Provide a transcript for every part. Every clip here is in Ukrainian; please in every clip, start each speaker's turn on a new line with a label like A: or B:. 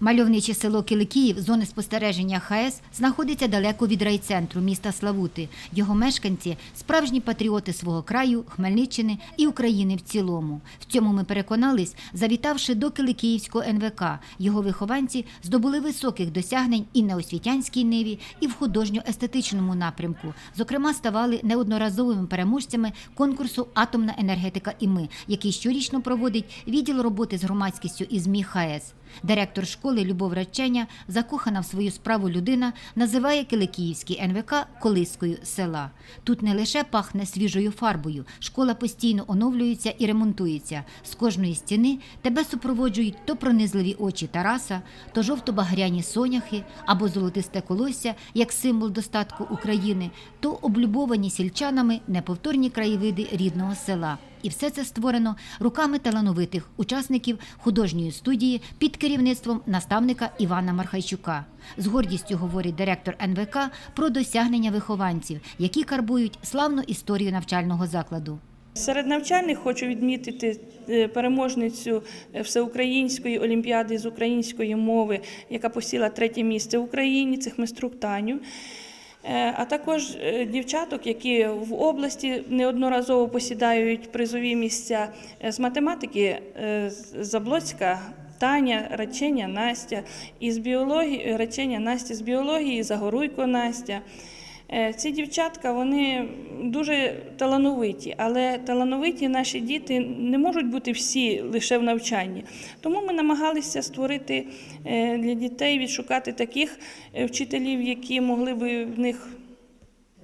A: Мальовниче село Киликіїв, зони спостереження ХАЕС, знаходиться далеко від райцентру міста Славути. Його мешканці справжні патріоти свого краю, Хмельниччини і України в цілому. В цьому ми переконались, завітавши до Киликіївського НВК. Його вихованці здобули високих досягнень і на освітянській ниві, і в художньо-естетичному напрямку. Зокрема, ставали неодноразовими переможцями конкурсу Атомна енергетика і ми, який щорічно проводить відділ роботи з громадськістю і ЗМІ ХАЕС. Директор школи Любов Радченя, закохана в свою справу людина, називає Киликіївський НВК колискою села. Тут не лише пахне свіжою фарбою, школа постійно оновлюється і ремонтується. З кожної стіни тебе супроводжують то пронизливі очі Тараса, то жовто-багряні соняхи або золотисте колосся як символ достатку України, то облюбовані сільчанами неповторні краєвиди рідного села. І все це створено руками талановитих учасників художньої студії під керівництвом наставника Івана Мархайчука. З гордістю говорить директор НВК про досягнення вихованців, які карбують славну історію навчального закладу.
B: Серед навчальних хочу відмітити е, переможницю е, всеукраїнської олімпіади з української мови, яка посіла третє місце в Україні. Хместрук Таню. Е, А також е, дівчаток, які в області неодноразово посідають призові місця Е, з математики Заблоцька. Таня, речення Настя, із біології речення Настя з біології, Загоруйко Настя. Е, Ці дівчатка вони дуже талановиті, але талановиті наші діти не можуть бути всі лише в навчанні. Тому ми намагалися створити е, для дітей, відшукати таких е, вчителів, які могли би в них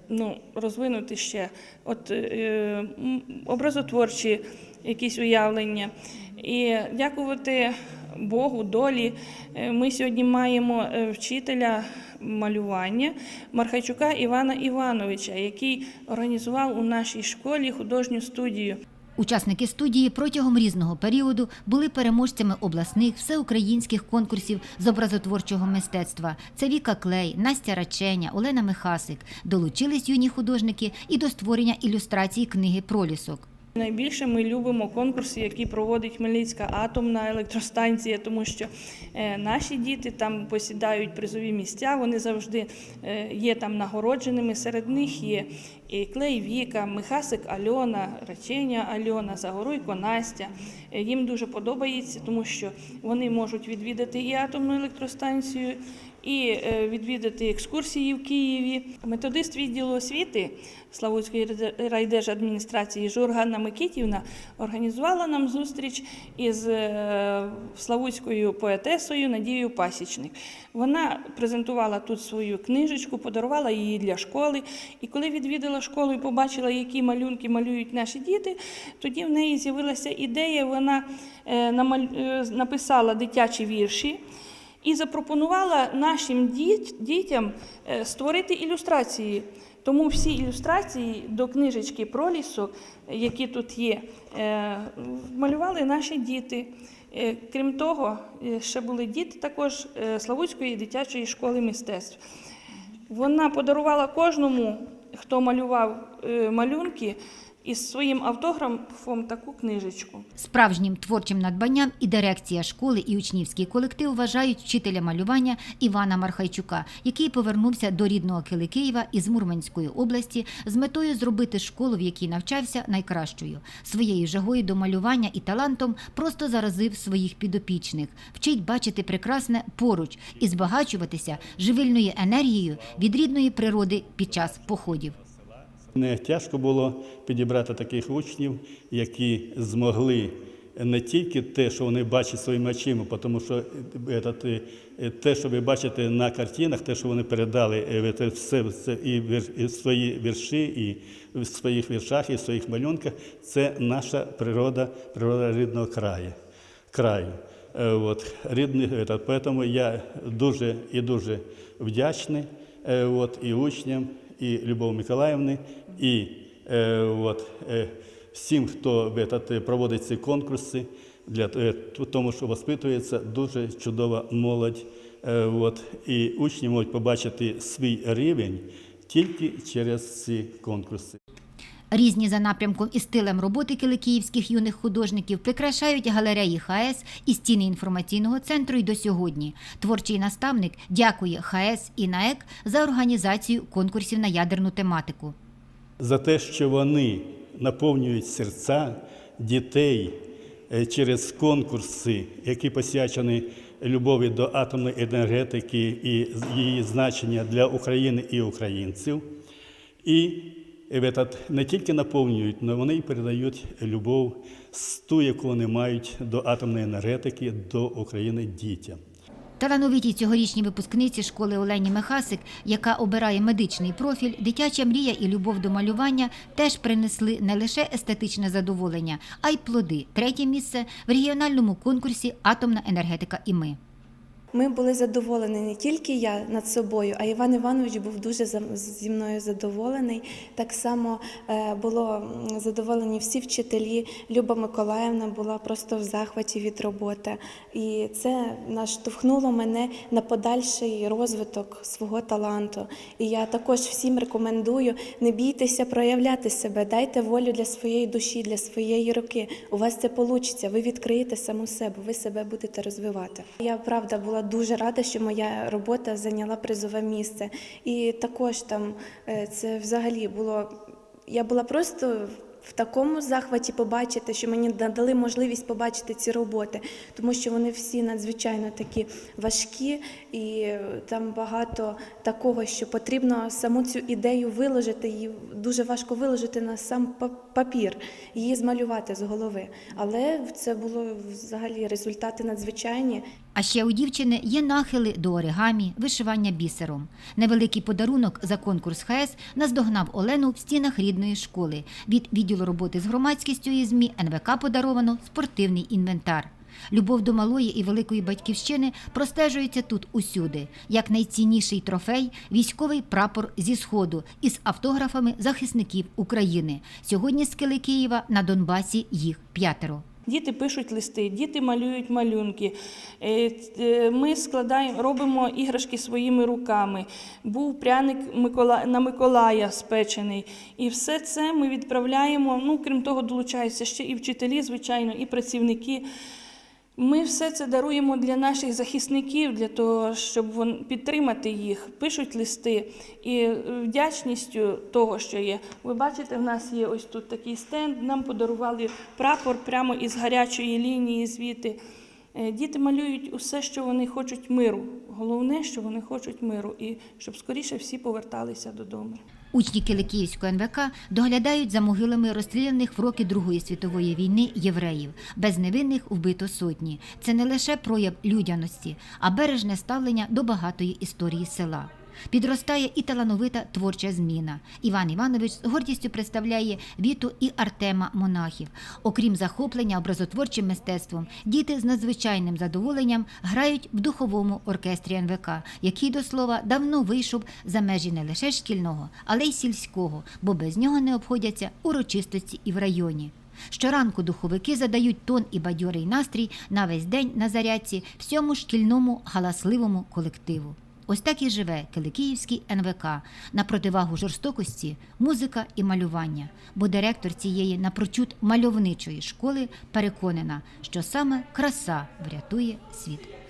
B: ну, розвинути ще от, образотворчі якісь уявлення. І дякувати Богу, долі, е, ми сьогодні маємо е, вчителя малювання Мархайчука Івана Івановича, який організував у нашій школі художню студію.
A: Учасники студії протягом різного періоду були переможцями обласних всеукраїнських конкурсів з образотворчого мистецтва. Це Віка Клей, Настя Раченя, Олена Михасик. Долучились юні художники і до створення ілюстрації книги Пролісок.
B: Найбільше ми любимо конкурси, які проводить Хмельницька атомна електростанція, тому що е, наші діти там посідають призові місця, вони завжди е, є там нагородженими. Серед них є Клей Віка, Михасик Альона, Раченя Альона, Загоруйко Настя. Е, Їм дуже подобається, тому що вони можуть відвідати і атомну електростанцію, і е, відвідати екскурсії в Києві. Методист відділу освіти Славутської райдержадміністрації Журганна Микитівна організувала нам зустріч із е, славутською поетесою Надією Пасічник. Вона презентувала тут свою книжечку, подарувала її для школи. І коли відвідала школу і побачила, які малюнки малюють наші діти, тоді в неї з'явилася ідея. Вона е, е, написала дитячі вірші і запропонувала нашим дітям е, створити ілюстрації. Тому всі ілюстрації до книжечки про лісок, які тут є, малювали наші діти. Крім того, ще були діти також Славутської дитячої школи мистецтв. Вона подарувала кожному, хто малював е, малюнки, із своїм автографом таку книжечку.
A: Справжнім творчим надбанням і дирекція школи, і учнівський колектив вважають вчителя малювання Івана Мархайчука, який повернувся до рідного Кили Києва із Мурманської області з метою зробити школу, в якій навчався, найкращою. Своєю жагою до малювання і талантом просто заразив своїх підопічних, вчить бачити прекрасне поруч і збагачуватися живильною енергією від рідної природи під час походів.
C: Не тяжко було підібрати таких учнів, які змогли не тільки те, що вони бачать своїми очима, тому що е, этот, е, те, що ви бачите на картинах, те, що вони передали е, це все, це і, вір, і свої вірші, і в своїх віршах, і в своїх малюнках, це наша природа, природа рідного краю. краю. Е, От, рідний, этот, поэтому я дуже і дуже вдячний е, от, і учням, і Любові Миколаївни, і е, от, е, всім, хто этот, е, проводить ці конкурси, для е, тому, що воспитується дуже чудова молодь. Е, от, і учні можуть побачити свій рівень тільки через ці конкурси.
A: Різні за напрямком і стилем роботи киликіївських юних художників прикрашають галереї ХАЕС і стіни інформаційного центру й до сьогодні. Творчий наставник дякує ХАЕС і НАЕК за організацію конкурсів на ядерну тематику.
C: за те, що вони наповнюють серця дітей е, через конкурси, які посвячені любові до атомної енергетики і її значення для України і українців. І не тільки наповнюють, але вони й передають любов з ту, яку вони мають до атомної енергетики, до України дітям.
A: Талановитій цьогорічній випускниці школи Олені Мехасик, яка обирає медичний профіль, дитяча мрія і любов до малювання теж принесли не лише естетичне задоволення, а й плоди. Третє місце в регіональному конкурсі Атомна енергетика і ми.
D: Ми були задоволені не тільки я над собою, а Іван Іванович був дуже зі мною задоволений. Так само е, було задоволені всі вчителі. Люба Миколаївна була просто в захваті від роботи. І це наштовхнуло мене на подальший розвиток свого таланту. І я також всім рекомендую не бійтеся проявляти себе, дайте волю для своєї душі, для своєї руки. У вас це вийде, ви відкриєте саму себе, ви себе будете розвивати. Я правда була дуже рада, що моя робота зайняла призове місце. І також там е, це взагалі було. Я була просто в такому захваті побачити, що мені надали можливість побачити ці роботи, тому що вони всі надзвичайно такі важкі, і там багато такого, що потрібно саму цю ідею виложити. Її дуже важко виложити на сам папір, її змалювати з голови. Але це було взагалі результати надзвичайні.
A: А ще у дівчини є нахили до оригамі, вишивання бісером. Невеликий подарунок за конкурс ХС наздогнав Олену в стінах рідної школи. Від відділу роботи з громадськістю і ЗМІ НВК подаровано спортивний інвентар. Любов до малої і великої батьківщини простежується тут усюди. Як найцінніший трофей військовий прапор зі сходу із автографами захисників України. Сьогодні з Кили Києва на Донбасі їх п'ятеро.
B: Діти пишуть листи, діти малюють малюнки. Е, е, Ми складаємо, робимо іграшки своїми руками. Був пряник Микола... на Миколая спечений. І все це ми відправляємо. Ну, крім того, долучаються ще і вчителі, звичайно, і працівники. Ми все це даруємо для наших захисників, для того, щоб підтримати їх, пишуть листи. І е, вдячністю того, що є. Ви бачите, в нас є ось тут такий стенд. Нам подарували прапор прямо із гарячої лінії звідти. Е, Діти малюють усе, що вони хочуть миру. Головне, що вони хочуть миру, і щоб скоріше всі поверталися додому.
A: Учні Киликіївського НВК доглядають за могилами розстріляних в роки Другої світової війни євреїв. Без невинних вбито сотні. Це не лише прояв людяності, а бережне ставлення до багатої історії села. Підростає і талановита творча зміна. Іван Іванович з гордістю представляє Віту і Артема монахів. Окрім захоплення образотворчим мистецтвом, діти з надзвичайним задоволенням грають в духовому оркестрі НВК, який до слова давно вийшов за межі не лише шкільного, але й сільського, бо без нього не обходяться урочистості і в районі. Щоранку духовики задають тон і бадьорий настрій на весь день на зарядці всьому шкільному галасливому колективу. Ось так і живе Киликіївський НВК на противагу жорстокості, музика і малювання. Бо директор цієї напрочуд мальовничої школи переконана, що саме краса врятує світ.